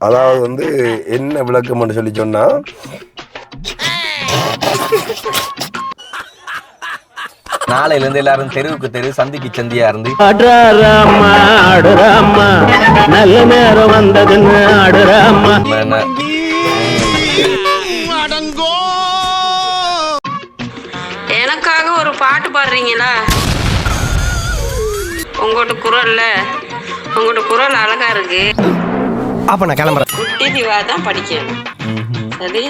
அதாவது வந்து என்ன விளக்கம்னு சொல்லி சொன்னா நாளையில இருந்து எல்லாரும் தெருவுக்கு தெரு சந்திக்கு சந்தியா இருந்து. நல்ல நேரம் வந்ததுன்னு எனக்காக ஒரு பாட்டு பாடுறீங்களா? உங்களோட குரல்ல உங்களோட குரல் அழகா இருக்கு. அப்ப நான் கிளம்புறேன். குட்டி திவா தான் படிக்கணும் சரி?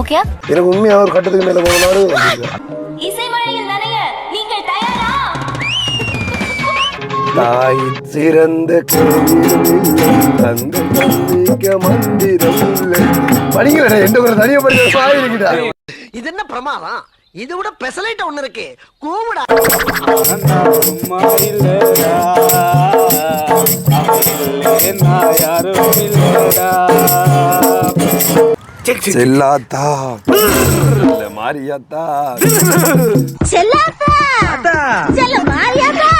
ஓகே எனக்கு உண்மையாக ஒரு கட்டத்துக்கு மேலே நனைய நீங்கள் தயாரா? தாய் சிறந்த தந்தை தந்திக்க மந்திரம் இல்லை. படிக்கல எந்த ஒரு தனியாக படிக்கிற சாய் இது என்ன பிரமாதம்? இது விட பெசலைட் ஒண்ணு இருக்கு. கூவுடா. செல்லாத்தா. இல்ல மாரியாத்தா செல்லாத்தா. செல்ல மாரியாத்தா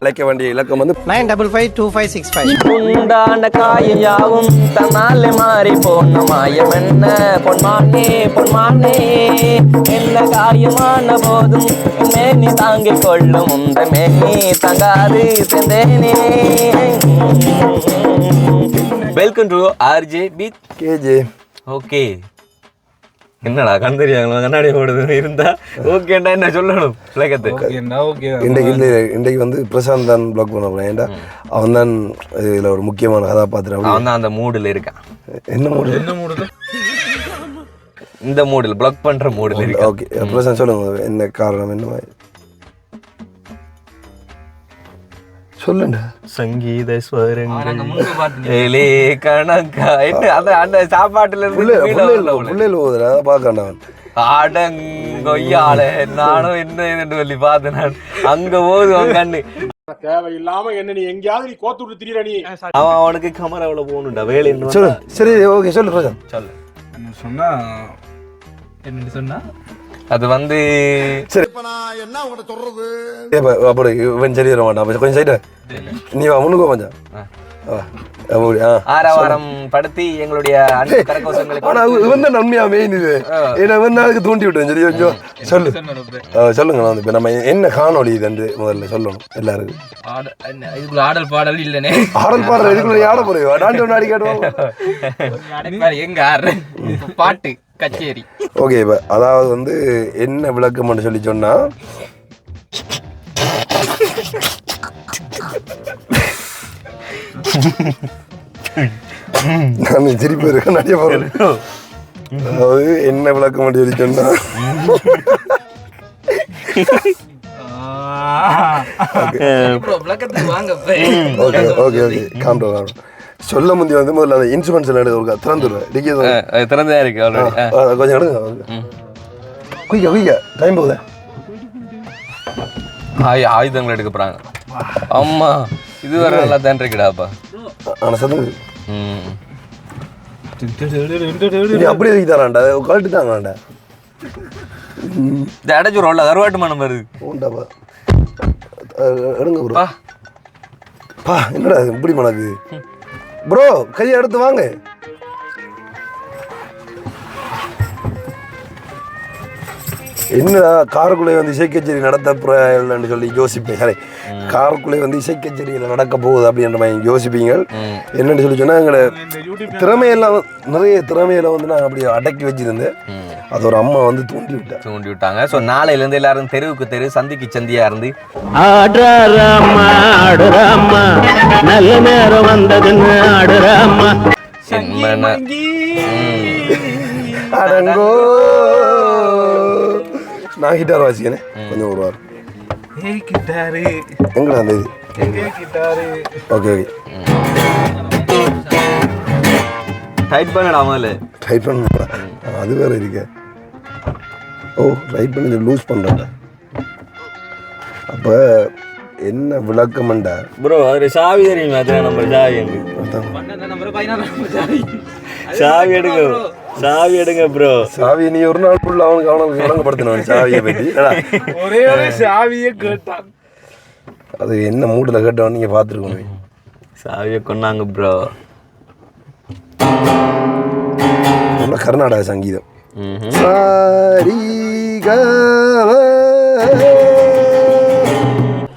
அழைக்க வேண்டிய இலக்கம் வந்து nine double five two five six five. உண்டான காயம் யாவும் தன்னாலே மாறி போன மாயம் என்ன? பொன்மானே பொன்மானே என்ன காயமான போதும்? மேனி தாங்கிக் கொள்ளும் உந்த மேனி தங்காது செந்தேனே. வெல்கம் டு ஆர்ஜே பீத் கேஜே ஓகே என்னடா கந்தரியாங்களா கண்ணாடி போடுது? இருந்தா ஓகேண்டா என்ன சொல்லணும்? விளக்கத்து. இன்றைக்கு இல்லை இன்றைக்கு வந்து பிரசாந்த் தான் பிளாக் பண்ண போறேன். ஏன்டா அவன் தான் இதில் ஒரு முக்கியமான கதாபாத்திரம் அவன் தான் அந்த மூடுல இருக்கான். என்ன மூடு என்ன மூடு இந்த மூடில் பிளாக் பண்ற மூடில் இருக்கான். ஓகே. பிரசாந்த் சொல்லுங்க என்ன காரணம் என்ன சொல்லுண்டா சங்கீத ஸ்வரங்கள். என்ன அந்த சாப்பாட்டுல இருந்து அதை அவன். அடங்கொய்யால நானும் என்ன இதுன்னு சொல்லி பார்த்தேன் நான் அங்க போகுது அவன் கண்ணு. தேவையில்லாம என்ன நீ எங்கேயாவது நீ கோத்து விட்டு திரியற நீ. அவன் அவனுக்கு கமராவுல போகணும்டா வேலை என்ன சொல்லு சரி ஓகே சொல்லு சொல்லு. சொன்னா என்ன சொன்னா? அது வந்து ஏப்பா அப்படி இவன் சரி வர மாட்டான் அப்ப கொஞ்சம் சைடு நீ முன்னுக்கு கொஞ்சம் ஆரவாரம் படுத்தி எங்களுடைய அன்பு கரகோசங்களுக்கு ஆனா இவன் தான் உண்மையா மெயின் இது. ஏன்னா இவன் நாளுக்கு தூண்டி விட்டேன் சரி கொஞ்சம் சொல்லு. சொல்லுங்க நான் இப்போ நம்ம என்ன காணொளி இது என்று முதல்ல சொல்லணும் எல்லாருக்கும். இதுக்குள்ள ஆடல் பாடல் இல்லனே. ஆடல் பாடுற இதுக்குள்ள ஆட போறீங்க ஒன்று ஆடி காட்டுவாங்க பாரு, எங்க ஆடுற? பாட்டு கச்சேரி. ஓகே இப்போ அதாவது வந்து என்ன விளக்கம்னு சொல்லி சொன்னா நான் சிரிப்பு இருக்கேன் நிறைய போறேன் அதாவது என்ன விளக்கம்னு சொல்லி சொன்னா? இப்போ விளக்கத்துக்கு வாங்க போய். Okay okay okay. காம் காம் சொல்ல முந்தி வந்து முதல்ல அந்த இன்சூரன்ஸ் எல்லாம் எடுக்க ஒரு திறந்துடுவேன் டிக்கி திறந்தா இருக்கு ஆல்ரெடி கொஞ்சம் எடுங்க குயிக்க குயிக்க. டைம் போகுது. ஆய் ஆயுதங்கள் எடுக்க போறாங்க. அம்மா இது வர நல்லா தான் இருக்குடாப்பா ஆனால் நீ அப்படியே வைக்க தரான்டா கழட்டு தாங்கடா இந்த அடைச்சு ரோல்ல கருவாட்டு மனம் வருது. உண்டாப்பா எடுங்க ப்ரோ பா. என்னடா இப்படி மணக்கு? ப்ரோ கையை எடுத்து வாங்க. என்னடா காருக்குள்ளே வந்து இசை கச்சேரி நடத்த போறேன்னு சொல்லி யோசிப்பேன். காருக்குள்ளே வந்து இசை கச்சேரியில் நடக்க போகுது அப்படின்ற மாதிரி யோசிப்பீங்க. என்னன்னு சொல்லி சொன்னா எங்களை திறமையெல்லாம் நிறைய திறமையில வந்து நான் அப்படியே அடக்கி வச்சிருந்தேன். அது ஒரு அம்மா வந்து தூண்டி விட்டேன் தூண்டி விட்டாங்க. ஸோ நாளையில இருந்து எல்லாரும் தெருவுக்கு தெரு சந்திக்கு சந்தியா இருந்து. நல்ல நேரம் வந்ததுன்னு ஆடுறாமா அடங்கோ. நான் கிட்டார் வாசிக்கிறேன். கொஞ்சம் ஒரு வாரம். எங்கடா அந்த இது ஓகே ஓகே. டைட் பண்ணடா முதல்ல. டைப் பண்ண அது வேற இருக்க. ஓ ரைட் பண்ணி லூஸ் பண்ணுறேன் அப்போ என்ன விளக்கம்ண்டா ப்ரோ அது சாவி தெரியுமா? அதான். நம்ம சாவி. சாவி எடுங்க சாவி எடுங்க ப்ரோ சாவி நீ ஒரு நாள் ஃபுல்லாக அவனுக்கு அவனுக்கு விளங்கப்படுத்தினவன் சாவியை பற்றி ஏடா, ஒரே ஒரு சாவியே கேட்டான். அது என்ன மூடில் கேட்டவன் நீங்கள் பார்த்துருக்கணும். சாவியை கொண்டாங்க ப்ரோ கர்நாடக சங்கீதம். சாரி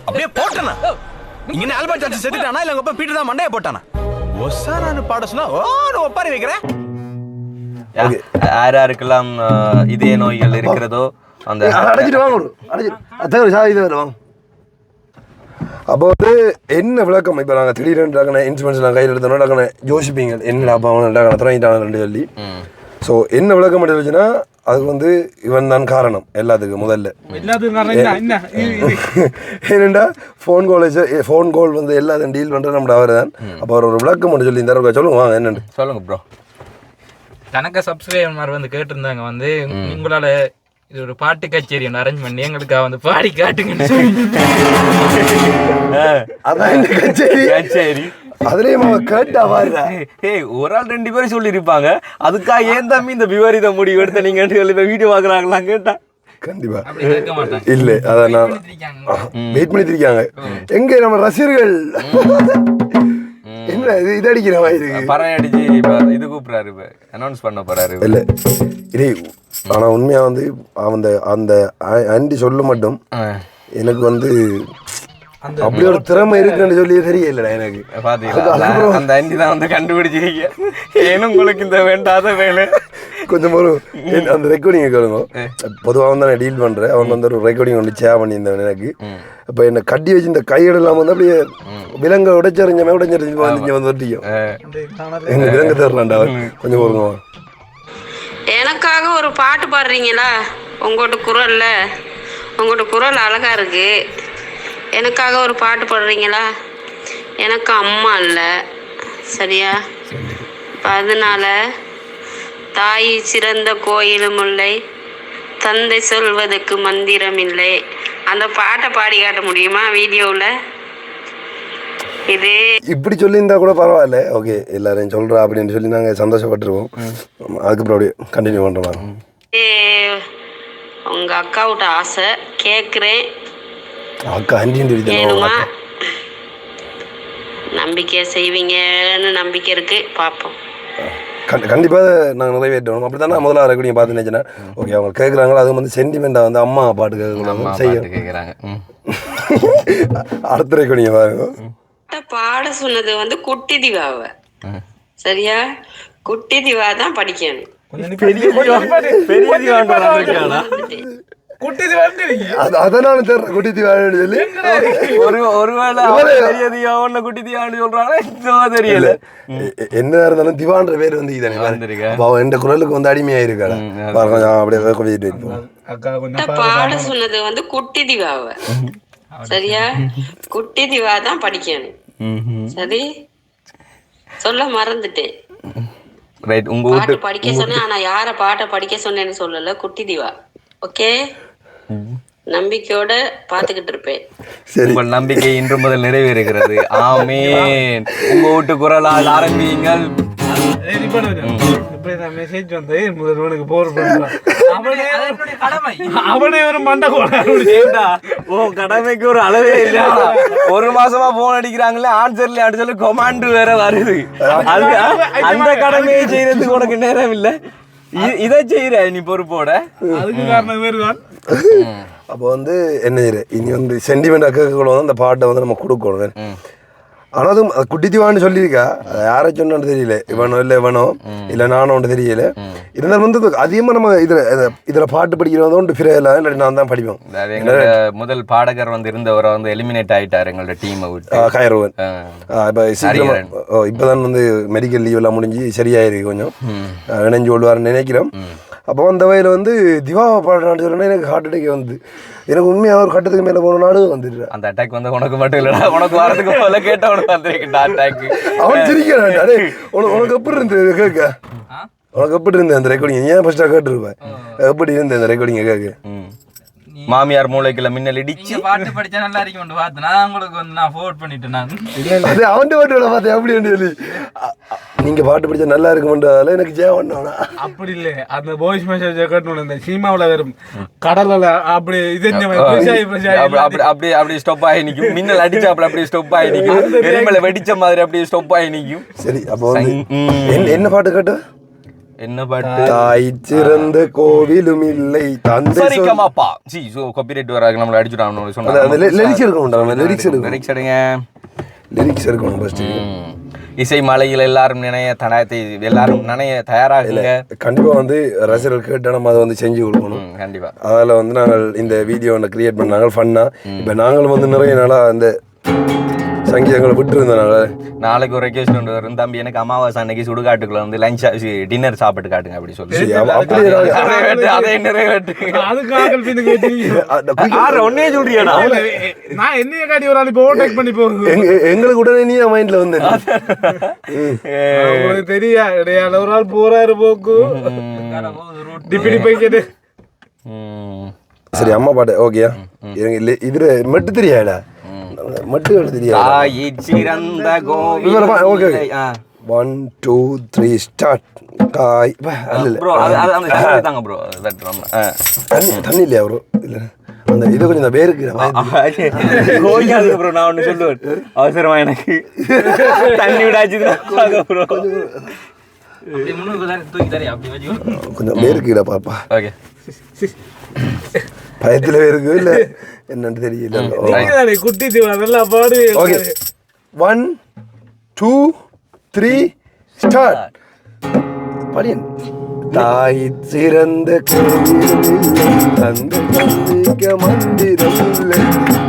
அப்படியே போட்டனா? இங்க ஆல்பர்ட் சார்ஜ் செத்துட்டானா? இல்ல உங்க அப்பா பீட்டர் தான் மண்டைய போட்டானா? ஒசா நான் பாட சொன்னா ஓ நான் ஒப்பாரி வைக்கிறேன். யார் யாருக்கெல்லாம் இதய நோய்கள் இருக்கிறதோ அந்த அடைச்சிட்டு வாங்க. அடைச்சிட்டு இது வாங்க அப்போ வந்து என்ன விளக்கம்? இப்போ நாங்கள் திடீர்னு டக்குன இன்ஸ்ட்ருமெண்ட்ஸ் நான் கையில் எடுத்தோம்னா டக்குன யோசிப்பீங்க. என்ன அப்போ அவன் டக்குன திறங்கிட்டானு சொல்லி. ஸோ என்ன விளக்கம் இருந்துச்சுன்னா அதுக்கு வந்து இவன் தான் காரணம் எல்லாத்துக்கும் முதல்ல. ஏனெண்டா ஃபோன் கால் ஃபோன் கால் வந்து எல்லாத்தையும் டீல் பண்ணுறது நம்ம அவர் தான் அப்போ ஒரு விளக்கம் மட்டும் சொல்லி இந்த சொல்லுங்க வாங்க என்னண்டு சொல்லுங்க ப்ரோ கணக்க சப்ஸ்கிரைபர் வந்து கேட்டிருந்தாங்க வந்து உங்களால இது ஒரு பாட்டு கச்சேரி ஒன்று அரேஞ்ச் பண்ணி எங்களுக்காக வந்து பாடி காட்டுங்கன்னு சொல்லி அதான் இந்த கச்சேரி. சரி அதுலேயும் அவன் கேட்டா பாருடா ஏய் ஒரு ஆள் ரெண்டு பேரும் சொல்லியிருப்பாங்க. அதுக்காக ஏன் தம்பி இந்த விபரீத முடிவு எடுத்த? நீங்க சொல்லி வீடியோ பார்க்குறாங்களாம் கேட்டா கண்டிப்பா. அப்படி கேட்க மாட்டாங்க. இல்லை அதை நான் இருக்காங்க. வெயிட் பண்ணிட்டு இருக்காங்க. எங்க நம்ம ரசிகர்கள்? என்ன இது? இது அடிக்கிற மாதிரி இருக்கு. பறவை அடிச்சு இப்ப இது கூப்பிடுறாரு இப்ப. அனௌன்ஸ் பண்ண போறாரு இல்ல. இதே ஆனா உண்மையா வந்து அந்த அந்த ஆண்டி சொல்ல மட்டும். எனக்கு வந்து அப்படி ஒரு திறமை இருக்குன்னு சொல்லி தெரியலடா எனக்கு. பாத்தீங்களா அந்த அண்டி தான் வந்து கண்டுபிடிச்சிருக்கீங்க. ஏனும் உங்களுக்கு இந்த வேண்டாத வேலை? கொஞ்சம் ஒரு அந்த ரெக்கார்டிங் கேளுங்க. பொதுவாக வந்து நான் டீல் பண்ணுறேன் அவன் வந்து ஒரு ரெக்கார்டிங் ஒன்று ஷேர் பண்ணியிருந்தவன் எனக்கு. இப்போ என்னை கட்டி வச்சு இந்த கையெல்லாம் வந்து அப்படியே விலங்க உடைச்சறிஞ்சமே உடைச்சறிஞ்சு வந்து வந்து ஒட்டிக்கும். எங்க விலங்கு தரலாம்டா அவன். கொஞ்சம் பொறுங்க எனக்காக ஒரு பாட்டு பாடுறீங்களா? உங்களோட குரல்ல உங்களோட குரல் அழகா இருக்கு. எனக்காக ஒரு பாட்டு பாடுறீங்களா? எனக்கு அம்மா இல்லை. சரியா? அதனால தாய் சிறந்த கோயிலும் இல்லை தந்தை சொல்வதற்கு மந்திரம் இல்லை அந்த பாட்டை பாடி காட்ட முடியுமா வீடியோவில்? இது இப்படி சொல்லியிருந்தா கூட பரவாயில்ல. ஓகே எல்லாரையும் சொல்கிறா அப்படின்னு சொல்லி நாங்கள் சந்தோஷப்பட்டுருவோம். அதுக்கப்புறம் அப்படியே கண்டினியூ பண்ணுறோம் ஏ, உங்க அக்காவோட ஆசை. கேட்குறேன் அக்கா அண்டின்னு சொல்லி நம்பிக்கை செய்வீங்கன்னு நம்பிக்கை இருக்கு. பார்ப்போம் கண்டிப்பாக நாங்கள் நிறைவேற்றணும் அப்படி தானே முதல்ல ரெக்கார்டிங் பார்த்து நினச்சினா ஓகே அவங்க கேட்குறாங்களோ அது வந்து சென்டிமெண்ட்டாக வந்து அம்மா பாட்டு அம்மா கேட்கணும் செய்யும் பாட்டு கேக்குறாங்க. ம். அடுத்த ரெக்கார்டிங் பாருங்க. பாட சொன்னது வந்து குட்டி திவாவை. சரியா? குட்டி திவா தான் படிக்கணும் பெரிய தீவான் வந்திருக்கானா? அதனால தெரியல குட்டி தீவான்னு சொல்லி ஒரு ஒருவேளை குட்டி தீவான்னு சொல்றாங்களா இன்னும் தெரியல. என்ன இருந்தாலும் திவான்ற பேர் வந்து இதானே அவன் எந்த குரலுக்கு வந்து அடிமையாயிருக்காடா பாருங்க கொஞ்சம் அப்படியே கொஞ்சம் இருப்போம் அக்கா கொஞ்சம் பாட சொன்னது வந்து குட்டி திவாவை சரியா? குட்டி திவா தான் படிக்கணும். சரி? சொல்ல மறந்துட்டேன். ரைட் உங்க வீட்டு பாட்டு படிக்க சொன்னேன் ஆனா யார பாட்டை படிக்க சொன்னேன்னு சொல்லல குட்டி திவா ஓகே நம்பிக்கையோட பாத்துக்கிட்டு இருப்பேன். உங்கள் நம்பிக்கை இன்று முதல் நிறைவேறுகிறது. ஆமேன். உங்க வீட்டு குரலால் ஆரம்பியுங்கள். இப்ப மெசேஜ் வந்து முதல்வனுக்கு போர் அவனே ஒரு மண்டை உன் கடமைக்கு ஒரு அளவே இல்ல ஒரு மாசமா போன் அடிக்கிறாங்களே ஆன்சர்ல அடி சொல்லி கொமாண்ட் வேற வருது. அந்த கடமையை செய்யறதுக்கு உனக்கு நேரம் இல்ல. இதை செய்யற நீ பொறுப்போட. அதுக்கு காரணம் வேறுதான் அப்போ வந்து என்ன செய்யுற? இனி வந்து சென்டிமெண்ட் கேட்கக்கூடாது அந்த பாட்டை வந்து நம்ம கொடுக்கணும். ஆனால் அதுவும் அது குட்டி திவான்னு சொல்லியிருக்கா யாரை சொன்னான்னு தெரியல. இவனோ இல்லை இவனோ இல்லை நானோ தெரியல. இருந்தாலும் வந்து அதிகமாக நம்ம இதில் இதில் பாட்டு படிக்கிறவங்க ஒன்று ஃபிரே இல்லை இல்லாட்டி நான் தான் படிப்போம் முதல் பாடகர் வந்து இருந்தவரை வந்து எலிமினேட் ஆயிட்டாரு எங்களோட டீமை விட்டு. கயருவன். ஆ. இப்போ சீக்கிரமா ஓ இப்போ தான் வந்து மெடிக்கல் லீவ் எல்லாம் முடிஞ்சு சரியாயிருக்கு கொஞ்சம். இணைஞ்சு கொள்வார்னு நினைக்கிறோம். அப்போ அந்த வகையில் வந்து திவாவை பாடுறான்னு சொன்னா எனக்கு ஹார்ட் அட்டாக் வந்து. எனக்கு உண்மையாக ஒரு கட்டத்துக்கு மேலே போன நாடு வந்துடுறேன் அந்த அட்டாக் வந்து உனக்கு மட்டும் இல்லடா. உனக்கு வரதுக்கு போல கேட்ட உனக்கு வந்திருக்குடா அட்டாக் அவன் சிரிக்கிறான். அடே உனக்கு உனக்கு எப்படி இருந்தது கேட்க? உனக்கு எப்படி இருந்தது அந்த ரெக்கார்டிங் ஏன் ஃபர்ஸ்ட்டாக கேட்டுருப்பேன் எப்படி இருந்தது அந்த ரெக்கார்டிங்கை கேட்க? மாமியார் மூளைக்குள்ள மின்னல் இடிச்சு. பாட்டு படிச்சா நல்லா இருக்கும். பார்த்தேன் நான் உங்களுக்கு வந்து நான் ஃபோர்வர்ட் பண்ணிட்டேன் நான். அவன் பாட்டு பார்த்தேன் அப்படின்னு சொல்லி. நீங்க பாட்டு படிச்சா நல்லா இருக்குமென்றதால எனக்கு ஜெயம் பண்ணா அப்படி இல்ல. அந்த வாய்ஸ் மெசேஜ் கட்டணும் இந்த சினிமாவுல வரும் கடல்ல அப்படி இது அப்படி அப்படி அப்படி அப்படி ஸ்டாப் ஆகி நிக்கும். மின்னல் அடிச்சாப்புல அப்படியே ஸ்டாப் ஆகி நிக்கும். எரிமலை வெடிச்ச மாதிரி அப்படியே ஸ்டாப் ஆகி நிக்கும். சரி அப்போ. என்ன பாட்டு கேட்ட? என்ன பாட்டு? தாய் சிறந்த கோவிலும் இல்லை தந்தை சரிக்கமாப்பா. சி சோ காப்பிரைட் வராங்க நம்மள அடிச்சுட்டாங்க அந்த லிரிக்ஸ் இருக்கணும் லிரிக்ஸ் இருக்கணும் லிரிக்ஸ் எடுங்க. லிரிக்ஸ் இருக்கணும் ஃபர்ஸ்ட். இசை மலையில் எல்லாரும் நினைய தடாயத்தை எல்லாரும் நினைய தயாராகுங்க. கண்டிப்பா வந்து ரசிகர்கள் கேட்ட நம்ம அதை வந்து செஞ்சு கொடுக்கணும். ம், கண்டிப்பா. அதில் வந்து நாங்கள் இந்த வீடியோ ஒன்று கிரியேட் பண்ணாங்க ஃபன்னாக இப்போ நாங்களும் வந்து நிறைய நாளாக அந்த சங்கீதங்களை விட்டுருந்தோம் நாங்கள் நாளைக்கு ஒரு ரெக்வஸ்ட் ஒன்று வரும். தம்பி எனக்கு அமாவாசை அன்னைக்கு சுடுகாட்டுக்குள்ள வந்து லஞ்ச் டின்னர் சாப்பிட்டு காட்டுங்க அப்படி சொல்லி. அதை நிறைவேற்று அதுக்காக ஒன்னே சொல்றியாடா? நான் என்னைய காட்டி ஒரு ஆள் இப்போ ஓவர்டேக் பண்ணி போகுது. எங்க- எங்களுக்கு உடனே நீ மைண்ட்ல வந்து தெரியா இடையால ஒரு ஆள் போறாரு போக்கு. டிப்பி டிப்பி ம். சரி அம்மா பாட்டு ஓகேயா? இதுல மட்டு தெரியாடா? மட்டு எழுத தெரியாது. ஒன் டூ த்ரீ ஸ்டார்ட் தண்ணி தாங்க ப்ரோ. தண்ணி இல்லையா ப்ரோ இல்ல. அந்த இது கொஞ்சம் இந்த பேருக்கு கோயிலுக்கு ப்ரோ நான் ஒன்று சொல்லுவேன். அவசரமா எனக்கு. தண்ணி விடாச்சுன்னா ப்ரோ கொஞ்சம் பேருக்குடா பாப்பா. ஓகே. பயத்துல இருக்கு இல்ல என்னன்னு தெரியல குட்டி தீவா நல்லா பாடு okay one two three start படியன் தாய் சிறந்த கோவிலும் இல்லை, தந்தை தந்தைக்க மந்திரம் இல்லை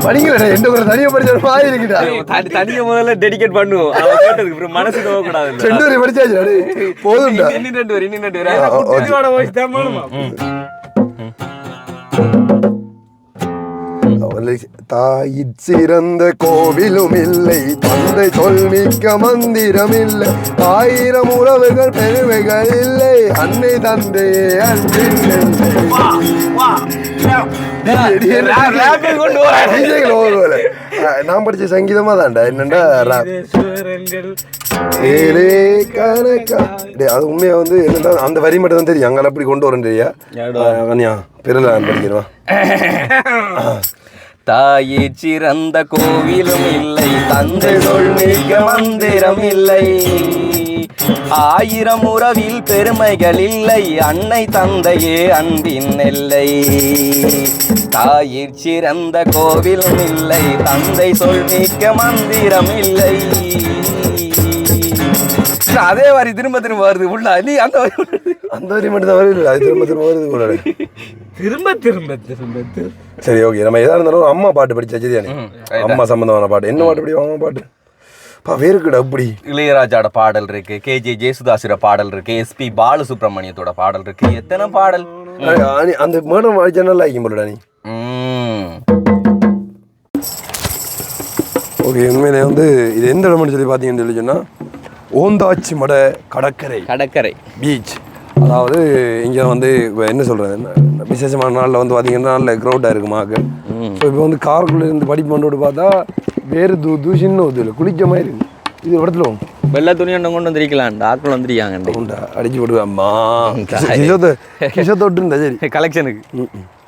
படிங்களா எந்த ஒரு தனியா படிச்ச மாதிரி இருக்குடா தனி தனியை முதல்ல டெடிகேட் பண்ணுவோம் கேட்டதுக்கு அப்புறம் மனசு நோக்கூடாது ரெண்டு வரை படிச்சாச்சு. போதும்டா இன்னும் ரெண்டு வரும் இன்னும் ரெண்டு ஆ, வரும் ஓ, ஓகே. தீவாட வாய்ஸ் தான் வேணுமா தாயிற் சிறந்த கோவிலும் இல்லை. தந்தை சொல்மிக்க மந்திரம் இல்லை ஆயிரம் உறவுகள் பெருமைகள் இல்லை. அன்னை தந்தையே அன்பின் நான் படிச்ச சங்கீதமா தான்டா. என்னண்டா ஏலே கணக்கா. அது உண்மையா வந்து என்னடா அந்த வரி மட்டும் தான் தெரியும். அங்கே அப்படி கொண்டு வரேன் தெரியா? கன்யா பிறல படிக்கிறவா? தாயே சிறந்த கோவிலும் இல்லை. தந்தை சொல்மிக்க மந்திரம் இல்லை. ஆயிரம் உறவில் பெருமைகள் இல்லை. அன்னை தந்தையே அன்பின் எல்லை. தாயிற் சிறந்த கோவிலும் இல்லை. தந்தை சொல்மிக்க மந்திரம் இல்லை. அதே மாதிரி திரும்ப திரும்ப வருது உள்ள. நீ அந்த வரி. அந்த வரி மட்டும் தான் வருது அது திரும்ப திரும்ப வருது கூட திரும்ப திரும்ப திரும்ப சரி ஓகே நம்ம எதா இருந்தாலும் ஒரு அம்மா பாட்டு படிச்சா சரியானே அம்மா சம்பந்தமான பாட்டு. என்ன பாட்டு படிப்போம் அம்மா பாட்டு? பா வேறுக்குடா அப்படி இளையராஜாவோட பாடல் இருக்கு கே. ஜே. ஜேசுதாஸோட பாடல் இருக்கு எஸ்பி பாலசுப்ரமணியத்தோட பாடல் இருக்கு எத்தனை பாடல்? அந்த மேடம் வாய்ச்சா நல்லா ஆகிக்கும் போலடா நீ. ஓகே உண்மையிலே வந்து இது எந்த இடம்னு சொல்லி பார்த்தீங்கன்னு சொல்லி சொன்னால் ஓந்தாச்சி மட கடற்கரை. கடற்கரை. பீச் அதாவது இங்கே வந்து இப்போ என்ன சொல்கிறது விசேஷமான நாளில் வந்து பார்த்தீங்கன்னா நல்ல க்ரௌடாக இருக்கு மாக்கள் ஸோ இப்போ வந்து காருக்குள்ளே இருந்து படிப்பு பண்ணோடு பார்த்தா வேறு தூ தூசின்னு ஒரு இல்லை குளிக்க மாதிரி இருக்கு. இது இடத்துல. வெள்ளை துணி ஒன்று கொண்டு வந்திருக்கலாம். டாக்டர் வந்திருக்காங்க. உண்டா அடிச்சு போடுவேன் அம்மா. கிஷோத்தோட்டு இருந்தா சரி. கலெக்ஷனுக்கு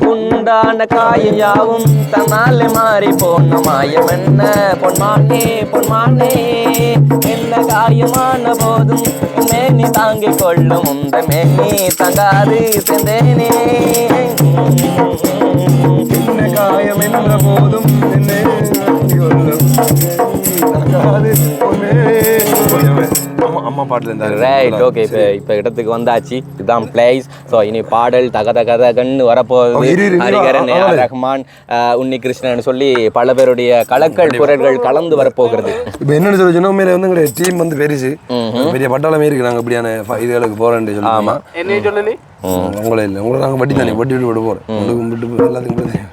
உண்டான காயம் யாவும் தன்னாலே மாறி போன மாயம் என்ன பொன்மானே பொன்மானே என்ன காயமான போதும் என் மேனி தாங்கிக் கொள்ளும் உந்த மேனி தங்காது செந்தேனே என்ன காயம் என்ற போதும் என்னை கொல்லும். தங்காது பொன்னே. அம்மா பாட்டுல இருந்தாரு. ரைட் ஓகே இப்போ இப்போ இடத்துக்கு வந்தாச்சு. இதுதான் பிளேஸ் ஸோ இனி பாடல் தக தக தகன்னு வரப்போகுது. ஹரிகரன் ரஹ்மான் உன்னி கிருஷ்ணன் சொல்லி பல பேருடைய கலக்கல் குரல்கள் கலந்து வரப்போகிறது. இப்போ என்னன்னு சொல்லி சொன்னா உண்மையில வந்து எங்களுடைய டீம் வந்து பெருசு. பெரிய பட்டாளமே இருக்கு. நாங்க இப்படியான இதுகளுக்கு போறேன்னு சொல்லி ஆமா. என்ன சொல்லி உங்களே இல்லை. உங்களை நாங்கள் வட்டி தானே வட்டி விட்டு விட போகிறோம் எல்லாத்துக்கும்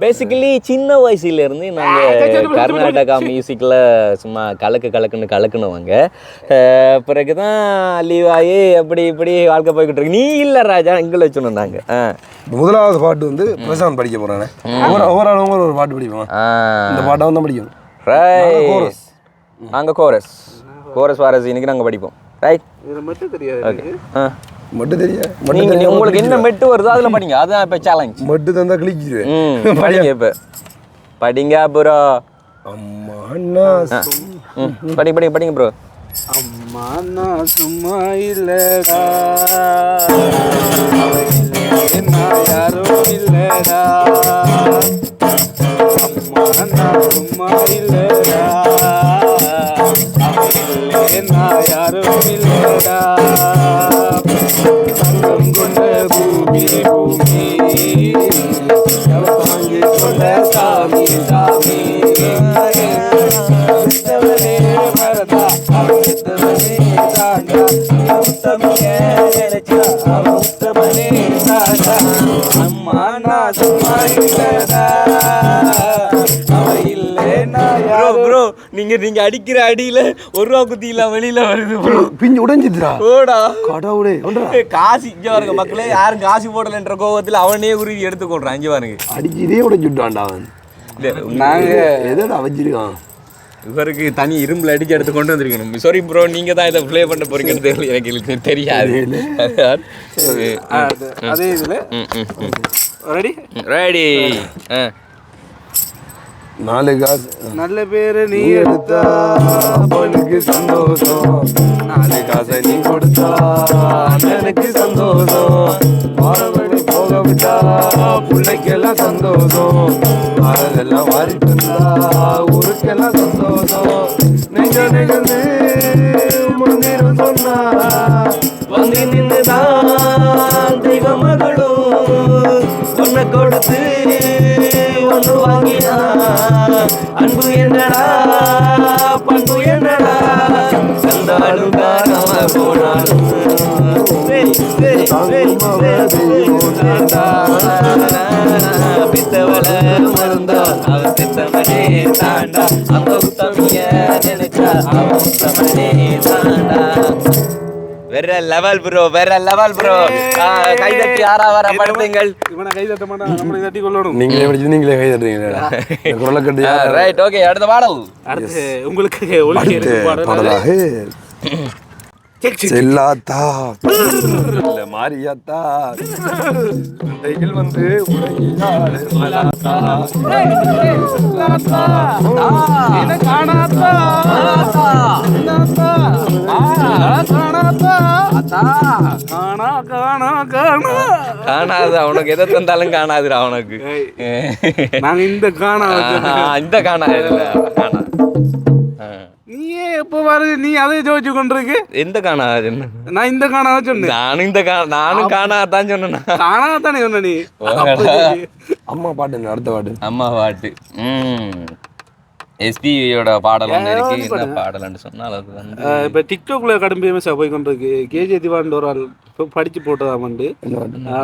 பேசிக்கலி சின்ன வயசுல இருந்து நாங்கள் கர்நாடகா மியூசிக்கில் சும்மா கலக்கு கலக்குன்னு கலக்குனவங்க அஹ், பிறகுதான் லீவ் ஆகி அப்படி இப்படி வாழ்க்கை போய்கிட்டு இருக்கு. நீ இல்லை ராஜா எங்களை வச்சுனோம் நாங்கள் முதலாவது பாட்டு வந்து பிரசாந்த் படிக்க போறானே. ஒவ்வொரு ஒரு பாட்டு படிப்பான் ஆ. இந்த பாட்டை வந்து படிக்கணும். Chorus. நாங்கள் கோரஸ் கோரஸ் வாரஸ் இன்னைக்கு நாங்கள் படிப்போம். ரைட் மட்டும் தெரியாது. ஓகே ஆ. மட்டும் தெரியா? தெரியாம உங்களுக்கு என்ன. மெட்டு வருதோ அதுல படிங்க. அதுதான் இப்ப சேலஞ்ச் மட்டும் தந்தா ம் படிங்க இப்ப. படிங்க ப்ரோ அம்மா அண்ணா படிங்க படிங்க படிங்க ப்ரோ அம்மா நான் சும்மா இல்லடா. நான் யாரும் இல்லடா. அம்மா நான் சும்மா இல்லடா. நான் யாரும் இல்லடா தங்கம் கொண்ட பூமி ப்ரோ நீங்க அடிக்கிற அடியில ஒரு ரூபா குத்தியில வெளியில வருது பிஞ்சு உடைஞ்சிட்டுடா ஓடா. கடவுளே காசு இங்க பாருங்க மக்களே யாரும் காசு போடலன்ற கோவத்துல அவனே உருவி எடுத்து கொள்றான். இங்க பாருங்க. அடிச்சு இதே உடைச்சுட்டான்டா அவன் நாங்க எதோட வச்சிருக்கான்? இவருக்கு தனி இரும்புல அடிச்சு எடுத்து கொண்டு வந்திருக்கணும். சாரி ப்ரோ நீங்க தான் இதை ப்ளே பண்ண போறீங்கன்னு தெரியல எனக்கு தெரியாது. அது- இதுல. ரெடி ரெடி நாலு காசு நல்ல பேரு நீ எடுத்தா பொண்ணுக்கு சந்தோஷம். நாலு காசை நீ கொடுத்தா அண்ணனுக்கு சந்தோஷம். வாரபடி போக விட்டா பிள்ளைக்கெல்லாம் சந்தோஷம். வரதெல்லாம் வாரிட்டு இருந்தா ஊருக்கெல்லாம் சந்தோஷம். நெஞ்ச நெகழ்ந்து மந்திரம் சொன்னா வந்து நின்றுதான் தெய்வ மகளும் உன்னை கொடுத்து ஒன்று வாங்கினா? அன்பு என்னடா? பண்பு என்னடா? கந்தாலும் காணாம போனாலும். பித்தவள மருந்தா அவ பித்தவனே தாண்டா. அவ உத்தமிய நினைச்சா? அவ உத்தமனே தாண்டா. வேற லெவல் ப்ரோ வேற லெவல் ப்ரோ கை தட்டி ஆறா வர படுத்துங்கள். இவனை கை தட்ட மாட்டான் நம்மளை தட்டி கொள்ளணும் நீங்களே படிச்சு நீங்களே கை தட்டுறீங்களா குரலை கட்டி ரைட் ஓகே அடுத்த பாடல். அடுத்து உங்களுக்கு பாடல். பாடலாக செல்லாத்தா இல்ல மாரியாத்தா வந்து காணா காணா காணா. காணாது அவனுக்கு எதை தந்தாலும் காணாதுடா அவனுக்கு. நாங்க இந்த காணா. இந்த காணா ஆ. நீயே எப்போ பாரு நீ அதை ஜோதிச்சு கொண்டிருக்கு. எந்த காணாது நான் இந்த காணா சொன்னேன். நானும் இந்த கா நானும் காணாதான் சொன்னேன். காணா தானே சொன்ன நீ அம்மா பாட்டு அடுத்த பாட்டு? அம்மா பாட்டு. ம். எஸ்பியோட பாடல் ஒன்று இருக்கு. என்ன பாடல்னு சொன்னால் அது வந்து இப்ப டிக்டாக்ல கடும் ஃபேமஸா போய் கொண்டிருக்கு. கேஜே திவான் ஒரு ஆள் இப்ப படிச்சு போட்டதாமண்டு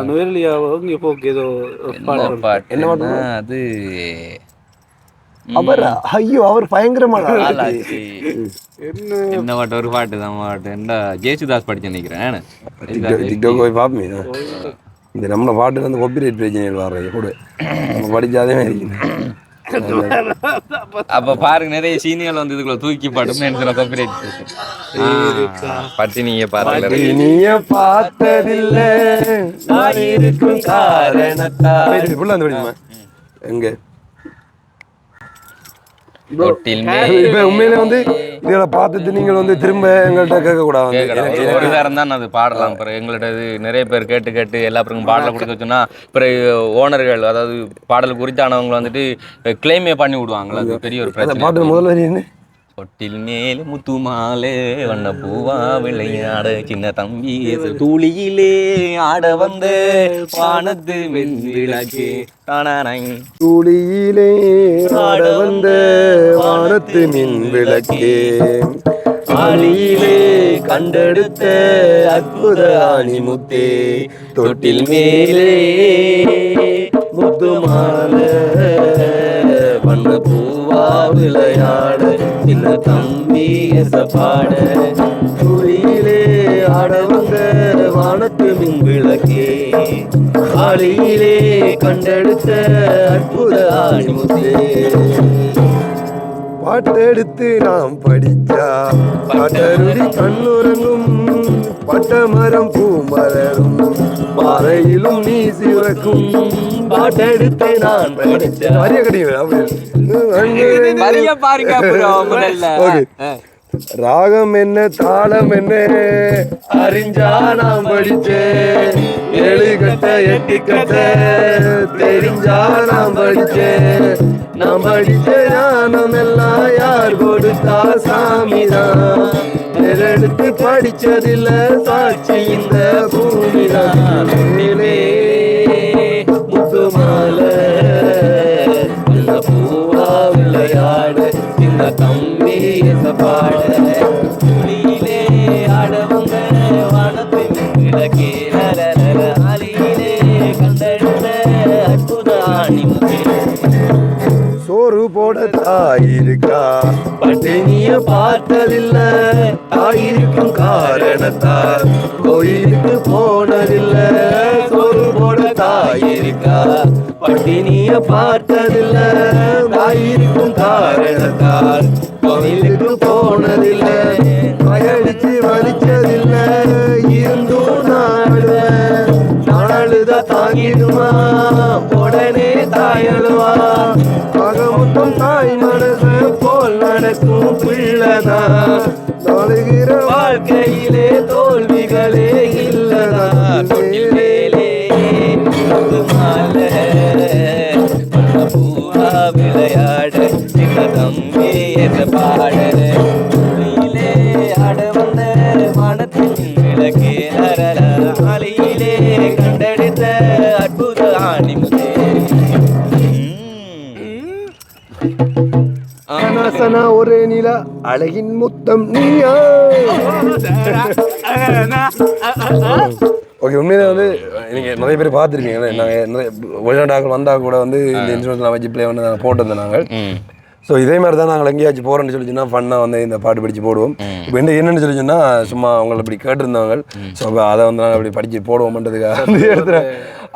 நுவேலியாவோ இங்க போக்கு ஏதோ என்ன பாடம் பாட்டு? என்ன பாட்டு? அது? அவர் ஐயோ அவர் பயங்கரமான பாட்டு ஒரு பாட்டு தான் பாட்டு. என்ன ஜேசுதாஸ் படிச்சு நினைக்கிறேன். டிக்டாக் போய் இந்த நம்மள பாட்டு வந்து காப்பிரைட் பிரச்சனைகள் வர்றது கூட. நம்ம படிச்சாதே அப்ப பாருங்க நிறைய சீனியர் வந்து இதுக்குள்ள தூக்கி பாடும் எனக்கு காப்பிரைட் பட்டி நீங்க பாருங்க நீய பார்த்ததில்ல. நான் இருக்கும் காரணத்தா புள்ள வந்து படிக்குமா? எங்க? உண்மையில வந்து இதுகளை பார்த்துட்டு நீங்கள் வந்து திரும்ப எங்கள்கிட்ட கேட்க கூடாது வந்து. எனக்கு- கேட்கலாம் ஒரு நேரம் தான் அது பாடலாம். அப்புறம் எங்கள்ட்ட இது நிறைய பேர் கேட்டு கேட்டு எல்லா பேருக்கும் பாடலை கொடுக்க சொன்னா பிறகு ஓனர்கள் அதாவது பாடல் குறித்தானவங்க வந்துட்டு கிளைமே பண்ணி விடுவாங்களா? அது பெரிய ஒரு பிரச்சனை. பாட்டு முதல்ல வரி என்ன? முத்து மாலே வண்ண பூவா விளையாட சின்ன தம்பி தூளியிலே ஆட வந்த வானத்து வெண்விளக்கு தானானை துளியிலே ஆட வந்த வானத்து மின் விளக்கே ஆளியிலே கண்டெடுத்த அற்புத ஆணி முத்தே தொட்டில் மேலே முத்து மாலை வண்ண பூவா விளையாட இல்ல தம்பி பாட துளியிலே ஆடவங்க வானத்து மின் விளக்கே ஆளியிலே கண்டெடுத்த அற்புத ஆணிமுத்தே. பாட்டெடுத்து நாம் படிச்சா பாட்டருடி கண்ணுறங்கும் பட்ட மரம் பூமலரும். பாறையிலும் நீ சிவக்கும் பாட்டெடுத்து நான் நிறைய கிடையாது வரிய பாருங்க ராகம் என்ன தாளம் என்ன? அறிஞ்சா நாம் படிச்சேன் ஏழு கட்ட எட்டு கட்ட தெரிஞ்சா நாம் படிச்சேன் நாம் படித்த ஞானம் எல்லாம் யார் கொடுத்தா சாமி தான் எடுத்து படிச்சதில்ல சாட்சி இந்த பூமி தான் முத்துமாலை போனதில்ல தாயிருக்கும் காரணத்தால் கோயிலுக்கு போனதில்ல. சோறு போட தாயிருக்கா? பட்டினிய பார்த்ததில்ல. தாயிருக்கும் காரணத்தால் கோயிலுக்கு போனதில்ல. மகளிச்சு வலிச்சதில்ல இருந்தும் நாடுவேன் நாளுதா தாங்கிடுமா? உடனே தாயலும் வாழ்க்கையிலே தோல்விகளே அழகின் முத்தம் நீயா ஓகே உண்மையிலே வந்து நீங்கள் நிறைய பேர் பார்த்துருக்கீங்க நாங்கள் நிறைய வெளிநாட்டாக்கள் வந்தால் கூட வந்து இந்த இன்சூரன்ஸ்லாம் வச்சு ப்ளே பண்ணி நாங்கள் போட்டிருந்தோம் நாங்கள். ஸோ இதே மாதிரி தான் நாங்கள் எங்கேயாச்சும் போகிறோம்னு சொல்லி சொன்னால் ஃபன்னாக வந்து இந்த பாட்டு படித்து போடுவோம். இப்போ என்ன என்னன்னு சொல்லி சொன்னால் சும்மா அவங்கள இப்படி கேட்டிருந்தவங்க ஸோ அதை வந்து நாங்கள் அப்படி படித்து போடுவோம்ன்றதுக்காக வந்து எடுத்துகிறேன்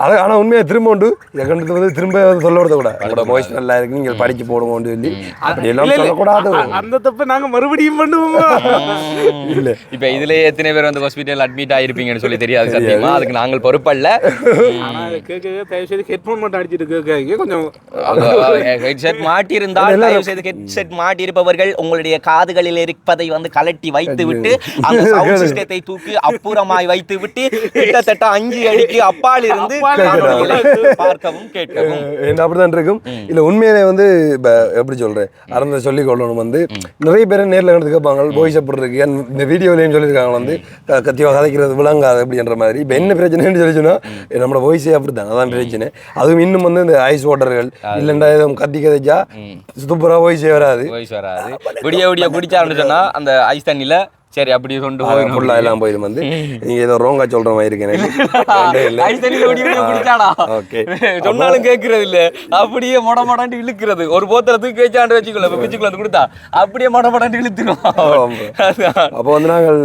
அதை ஆனால் உண்மையாக திரும்ப உண்டு. இதை வந்து திரும்ப சொல்ல விடக்கூட உங்களோட வாய்ஸ் நல்லா இருக்கு நீங்கள் படித்து போடுவோம்னு சொல்லி. அப்படி எல்லாம் சொல்லக்கூடாது. அந்த தப்பை நாங்க மறுபடியும் பண்ணுவோமா. இல்லை. இப்ப இதுலயே எத்தனை பேர் வந்து ஹாஸ்பிட்டல் அட்மிட் ஆயிருப்பீங்கன்னு சொல்லி தெரியாது சத்தியமா? அதுக்கு நாங்கள் பொறுப்பல்ல. ஆனா கேட்க தயவு செய்து ஹெட்ஃபோன் மட்டும் அடிச்சிட்டு கேட்க கொஞ்சம் ஹெட்செட் மாட்டி இருந்தால் தயவு செய்து ஹெட்செட் மாட்டி இருப்பவர்கள் உங்களுடைய காதுகளில் இருப்பதை வந்து கலட்டி வைத்து விட்டு அந்த சவுண்ட் சிஸ்டத்தை தூக்கி அப்புறமாய் வைத்து விட்டு கிட்டத்தட்ட அஞ்சு அடிக்கு அப்பால் இருந்து பார்க்கவும் கேட்கவும். என்ன அப்படிதான் இருக்கும். இல்ல உண்மையிலே வந்து எப்படி சொல்றேன்? அறந்த சொல்லி கொள்ளணும் வந்து. நிறைய பேர் நேர்ல வந்து கேட்பாங்க இருக்கு? and இந்த வீடியோலயும் சொல்லியிருக்காங்க வந்து க- கத்திவா கதைக்கிறது விளங்காது அப்படின்ற மாதிரி. இப்ப என்ன பிரச்சனைன்னு சொல்லி சொன்னா நம்மளோட வாய்ஸே அப்படித்தான். அதான் பிரச்சனை. அதுவும் இன்னும் வந்து இந்த ஐஸ் வாட்டர்கள் இல்லைண்டா எதுவும் கத்தி கதைச்சா சூப்பரா வாய்ஸே வராது. வாய்ஸ் வராது. விடிய விடிய குடிச்சாருன்னு சொன்னா அந்த ஐஸ் தண்ணில சரி அப்படியே கொண்டு போயிடும். ஃபுல்லா எல்லாம் போயிடும் வந்து. நீங்க ஏதோ ரோங்கா சொல்ற மாதிரி இருக்கு எனக்கு. ஐஸ் தண்ணியில விடிய விடிய குடிச்சாடா ஓகே. சொன்னாலும் கேட்கறது இல்ல. அப்படியே மொட மொடாண்டு இழுக்கிறது. ஒரு போத்தல தூக்கி வச்சாண்டு வச்சுக்கல பிச்சுக்குள்ள கொடுத்தா. அப்படியே மொட மொடாண்டு இழுத்துரும். அப்போ வந்து நாங்கள்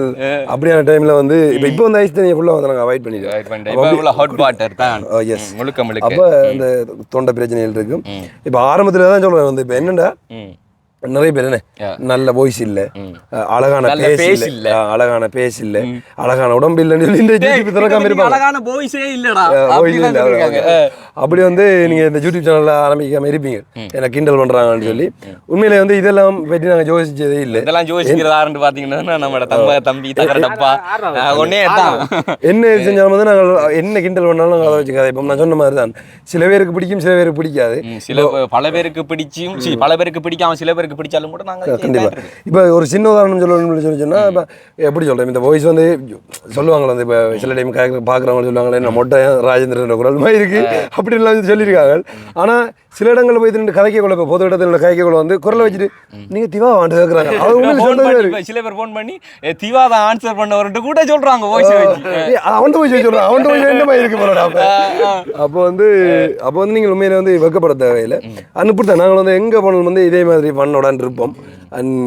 அப்படியான டைம்ல வந்து இப்போ இப்போ வந்து ஐஸ் தண்ணியை ஃபுல்லாக வந்து நாங்கள் அவாய்ட் பண்ணிடுவோம். இப்ப உள்ள hot water தான். yes. முழுக்க முழுக்க. அப்போ இந்த தொண்டை பிரச்சனைகள் இருக்கும். இப்போ ஆரம்பத்தில் தான் சொல்றேன் வந்து இப்போ என்னடா ம். நிறைய பேர் என்ன? நல்ல வாய்ஸ் இல்ல. அழகான பேஸ் face இல்ல. அழகான பேஸ் இல்ல. அழகான உடம்பு இல்லைன்னு சொல்லி திறக்காம இருப்பாங்க. அழகான போய்ஸே இல்லடா. அப்படி வந்து நீங்க இந்த யூடியூப் சேனல்ல ஆரம்பிக்காம இருப்பீங்க. என்ன கிண்டல் பண்றாங்கன்னு சொல்லி. உண்மையிலே வந்து இதெல்லாம் பற்றி நாங்க யோசிச்சதே இல்லை. இதெல்லாம் யோசிக்கிறதாருன்னு பாத்தீங்கன்னா நம்மளோட தம்ப தம்பி தகர டப்பா அஹ் ஒன்னே தான் என்ன செஞ்சாலும் வந்து நாங்கள் என்ன கிண்டல் பண்ணாலும் நாங்கள் அதை வச்சு கதைப்போம் நான் சொன்ன மாதிரி தான் சில பேருக்கு பிடிக்கும் சில பேருக்கு பிடிக்காது. சில பல பேருக்கு பிடிச்சும் பல பேருக்கு பிடிக்காம சில பேருக்கு பிடிச்சாலும் கூட நாங்க கண்டிப்பா. இப்போ ஒரு சின்ன உதாரணம் சொல்லணும்னு சொல்லி சொன்னா இப்போ எப்படி சொல்றேன்? இந்த வாய்ஸ் வந்து சொல்லுவாங்களே வந்து இப்போ சில டைம் பார்க்குறவங்க சொல்லுவாங்களே என்ன மொட்டை ராஜேந்திரன் குரல் மாதிரி இருக்கு. அப்படின்லாம் சொல்லியிருக்காங்க. ஆனா சில இடங்களில் போய் நின்று கதைக்க கொள்ள இப்போ பொது இடத்துல கதைக்க கொள்ள வந்து குரலை வச்சுட்டு நீங்க திவா வாண்டு கேட்குறாங்க சில பேர் ஃபோன் பண்ணி "ஏ, திவாதான் ஆன்சர் பண்ணவர்கிட்ட கூட சொல்றாங்க வாய்ஸ் அவன்கிட்ட போய் சொல்றான். அவன்கிட்ட போய் என்ன மாதிரி இருக்கு போறடா அப்ப. வந்து அப்போ வந்து நீங்கள் உண்மையில வந்து வெக்கப்பட தேவையில்லை. தான் நாங்கள் வந்து எங்கே போனாலும் வந்து இதே மாதிரி ஃபன்னோட இருப்போம்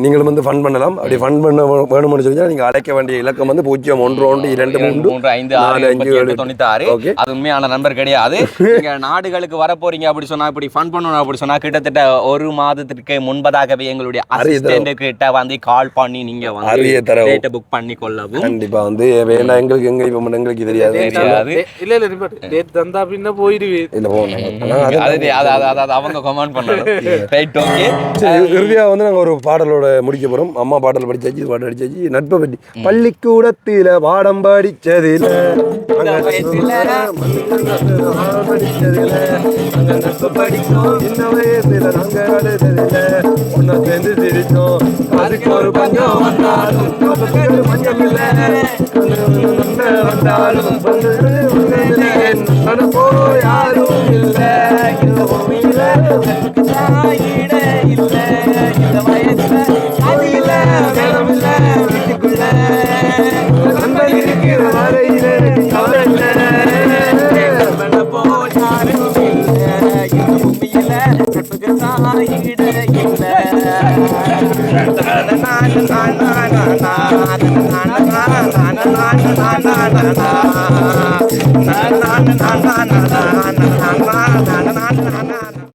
நீங்களும் வந்து ஃபன் பண்ணலாம். அப்படி ஃபன் பண்ண வேணும்னு சொல்லி நீங்கள் அழைக்க வேண்டிய இலக்கம் வந்து பூஜ்ஜியம் ஒன்று ஒன்று இரண்டு மூன்று மூன்று ஐந்து ஆறு அஞ்சு ஏழு தொண்ணூத்தி ஆறு ஓகே அது உண்மையான நம்பர் கிடையாது. நீங்க நாடுகளுக்கு வர போறீங்க அப்படி சொன்னா இப்படி ஃபன் பண்ணணும் அப்படி சொன்னா கிட்டத்தட்ட ஒரு மாதத்திற்கு முன்பதாகவே எங்களுடைய அசிஸ்டன்ட் கிட்ட வந்து கால் பண்ணி நீங்க அறிய வந்து. டேட்டை புக் பண்ணி கொள்ளவும். கண்டிப்பா வந்து வேணா எங்களுக்கு எங்க இப்போ எங்களுக்கு தெரியாது. தெரியாது. இல்ல இல்ல. டேட் தந்தா பின்ன போயிடுவேன். இல்லை போகணும். அது அவங்க கமெண்ட் பண்ணணும். ரைட் ஓகே இறுதியாக வந்து நாங்கள் ஒரு பாடலோட முடிக்க போகிறோம் அம்மா பாடல் படித்தாச்சு பாடல் அடித்தாச்சு நட்பை பற்றி. பள்ளிக்கூடத்தில் பாடம் படித்ததில் அங்க இல்லை. இல்லை. இந்த பூமியில தாயிட இல்ல இந்த இல்ல வீட்டுக்குள்ள நண்பன் இருக்கிற வரையில கவலை இல்லை பண்ண போ இல்ல இந்த பூமியில நட்புக்கு தாயிட இல்ல நான் நான் நான் நான் நான் நான்